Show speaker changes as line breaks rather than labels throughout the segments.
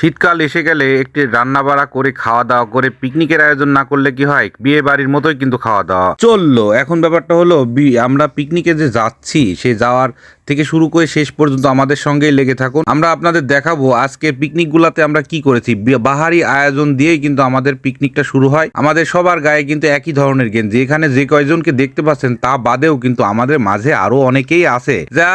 শীতকাল এসে গেলে একটি রান্না বাড়া করে খাওয়া দাওয়া করে পিকনিকের আয়োজন না করলে কি হয়? বিয়ে বাড়ির মতোই কিন্তু খাওয়া দাওয়া। চলল। এখন ব্যাপারটা হলো আমরা পিকনিকে যে যাচ্ছি, সে যাওয়ার থেকে শুরু করে শেষ পর্যন্ত আমাদের সঙ্গেই লেগে থাকুন। আমরা আপনাদের দেখাবো আজকে পিকনিকগুলোতে আমরা কি করেছি। বাহারি আয়োজন দিয়েই কিন্তু আমাদের পিকনিকটা শুরু হয়। আমাদের সবার গায়ে কিন্তু একই ধরনের গেঞ্জি। এখানে যে কয়জনকে দেখতে পাচ্ছেন তা বাদেও কিন্তু আমাদের মাঝে আরও অনেকেই আছে। যা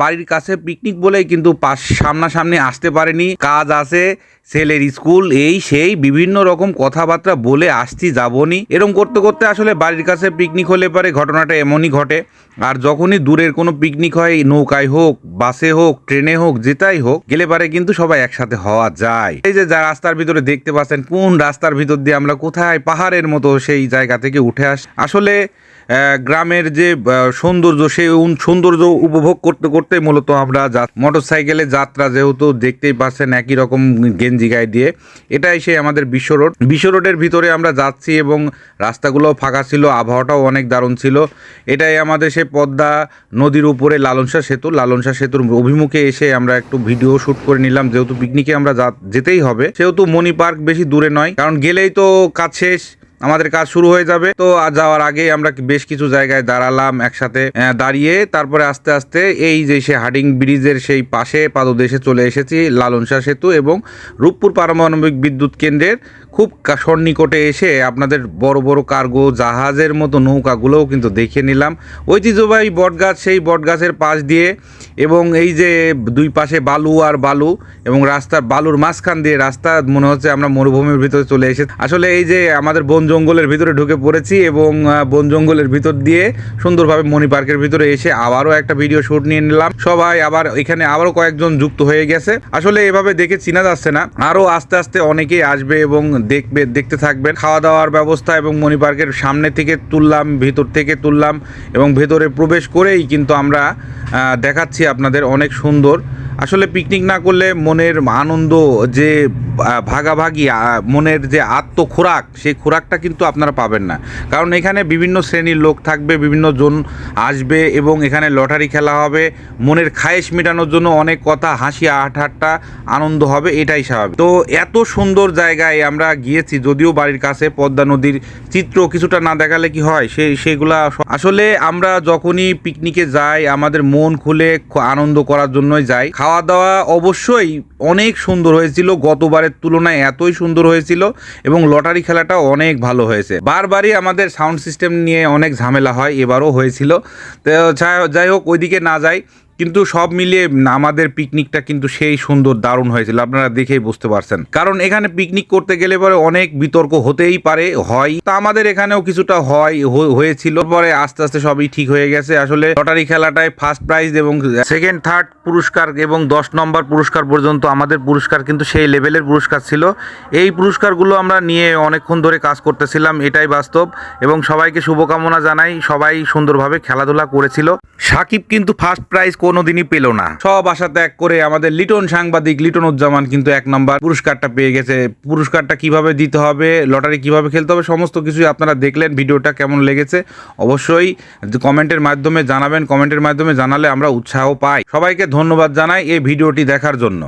বাড়ির কাছে পিকনিক বলেই কিন্তু পাশ সামনাসামনি আসতে পারেনি। কাজ আছে, ছেলের স্কুল, এই সেই বিভিন্ন রকম কথাবার্তা বলে আসছি, যাবনি। এরকম করতে করতে আসলে বাড়ির কাছে পিকনিক হলে পারে ঘটনাটা এমনই ঘটে। আর যখনই দূরের কোনো পিকনিক হয় নৌকায় হোক, বাসে হোক, ট্রেনে হোক, যেটাই হোক, গেলে পারে কিন্তু সবাই একসাথে হওয়া যায়। এই যে যা রাস্তার ভিতরে দেখতে পাচ্ছেন, কোন রাস্তার ভিতর দিয়ে আমরা কোথায় পাহাড়ের মতো সেই জায়গা থেকে উঠে আস, আসলে গ্রামের যে সৌন্দর্য সেই সৌন্দর্য উপভোগ করতে করতে মূলত আমরা মোটর সাইকেলে যাত্রা যেহেতু দেখতেই পাচ্ছেন একই রকম গেঞ্জি গায়ে দিয়ে, এটাই সেই আমাদের বিশ্ব রোড। বিশ্ব রোডের ভিতরে আমরা যাচ্ছি এবং রাস্তাগুলো ফাঁকা ছিল, আবহাওয়াটাও অনেক দারুণ ছিল। এটাই আমাদের সেই পদ্মা নদীর উপরে লালনসা সেতু লালনসা সেতুর অভিমুখে এসে আমরা একটু ভিডিও শ্যুট করে নিলাম। যেহেতু পিকনিকে আমরা যেতেই হবে। সেহেতু মণি পার্ক বেশি দূরে নয়, কারণ গেলেই তো কাজ শেষ, আমাদের কাজ শুরু হয়ে যাবে। তো আর যাওয়ার আগে আমরা বেশ কিছু জায়গায় দাঁড়ালাম একসাথে দাঁড়িয়ে তারপরে আস্তে আস্তে এই যে সে হাডিং ব্রিজের সেই পাশে পাদদেশে চলে এসেছি লালনসা সেতু এবং রূপপুর পারমাণবিক বিদ্যুৎ কেন্দ্রের খুব সন্নিকটে এসে আপনাদের বড় বড় কার্গো, জাহাজের মতো নৌকাগুলোও কিন্তু দেখে নিলাম। ঐতিহ্যবাহী বটগাছ, সেই বটগাছের পাশ দিয়ে এবং এই যে দুই পাশে বালু আর বালু এবং রাস্তার বালুর মাঝখান দিয়ে রাস্তা, মনে হচ্ছে আমরা মরুভূমির ভিতরে চলে এসেছি। আসলে এই যে আমাদের বন জঙ্গলের ভিতরে ঢুকে পড়েছি এবং বন জঙ্গলের ভিতর দিয়ে সুন্দরভাবে মণি পার্কের ভিতরে এসে আবারও একটা ভিডিও শ্যুট নিয়ে নিলাম। সবাই আবার এখানে আবারও কয়েকজন যুক্ত হয়ে গেছে। আসলে এভাবে দেখে চিনা যাচ্ছে না। আরও আস্তে আস্তে অনেকেই আসবে এবং দেখবে, দেখতে থাকবেন। খাওয়া দাওয়ার ব্যবস্থা এবং মণি পার্কের সামনে থেকে তুললাম, ভিতর থেকে তুললাম এবং ভেতরে প্রবেশ করেই কিন্তু আমরা দেখাচ্ছি আপনাদের অনেক সুন্দর আসলে পিকনিক না করলে মনের আনন্দ যে ভাগাভাগি মনের যে আত্মখোরাক, সেই খোরাকটা কিন্তু আপনারা পাবেন না। কারণ এখানে বিভিন্ন শ্রেণির লোক থাকবে, বিভিন্ন জন আসবে এবং এখানে লটারি খেলা হবে। মনের খায়েশ মেটানোর জন্য অনেক কথা, হাসি আঠাট্টা আনন্দ হবে, এটাই স্বাভাবিক। তো এত সুন্দর জায়গায় আমরা গিয়েছি, যদিও বাড়ির কাছে পদ্মা নদীর চিত্র কিছুটা না দেখালে কি হয় সেই সেগুলা আসলে আমরা যখনই পিকনিকে যাই, আমাদের মন খুলে আনন্দ করার জন্যই যাই। খাওয়া দাওয়া অবশ্যই অনেক সুন্দর হয়েছিল। গতবারের তুলনায় এতই সুন্দর হয়েছিল এবং লটারি খেলাটা অনেক ভালো হয়েছে। বারবারই আমাদের সাউন্ড সিস্টেম নিয়ে অনেক ঝামেলা হয়, এবারও হয়েছিল। তো যাই- হোক, ওইদিকে না যাই। কিন্তু সব মিলিয়ে আমাদের পিকনিকটা কিন্তু সেই সুন্দর, দারুণ হয়েছিল। আপনারা দেখেই বুঝতে পারছেন। কারণ এখানে পিকনিক করতে গেলে পরে অনেক বিতর্ক হতেই পারে, হয়। তা আমাদের এখানেও কিছুটা হয় হয়েছিল। পরে আস্তে আস্তে সবই ঠিক হয়ে গেছে। আসলে লটারি খেলাটায় ফার্স্ট প্রাইজ এবং সেকেন্ড থার্ড পুরস্কার এবং দশ নম্বর পুরস্কার পর্যন্ত আমাদের পুরস্কার কিন্তু সেই লেভেলের পুরস্কার ছিল। এই পুরস্কারগুলো আমরা নিয়ে অনেকক্ষণ ধরে কাজ করতেছিলাম, এটাই বাস্তব। এবং সবাইকে শুভকামনা জানাই, সবাই সুন্দরভাবে খেলাধুলা করেছিল। সাকিব কিন্তু ফার্স্ট প্রাইজ কোনোদিনই পেল না। সব আশা ত্যাগ করে আমাদের লিটন সাংবাদিক লিটন উজ্জামান কিন্তু এক নম্বর পুরস্কারটা পেয়ে গেছে। পুরস্কারটা কীভাবে দিতে হবে, লটারি কীভাবে খেলতে হবে, সমস্ত কিছুই আপনারা দেখলেন, ভিডিওটা কেমন লেগেছে। অবশ্যই কমেন্টের মাধ্যমে জানাবেন, কমেন্টের মাধ্যমে জানালে আমরা উৎসাহ পাই। সবাইকে ধন্যবাদ জানাই এই ভিডিওটি দেখার জন্য।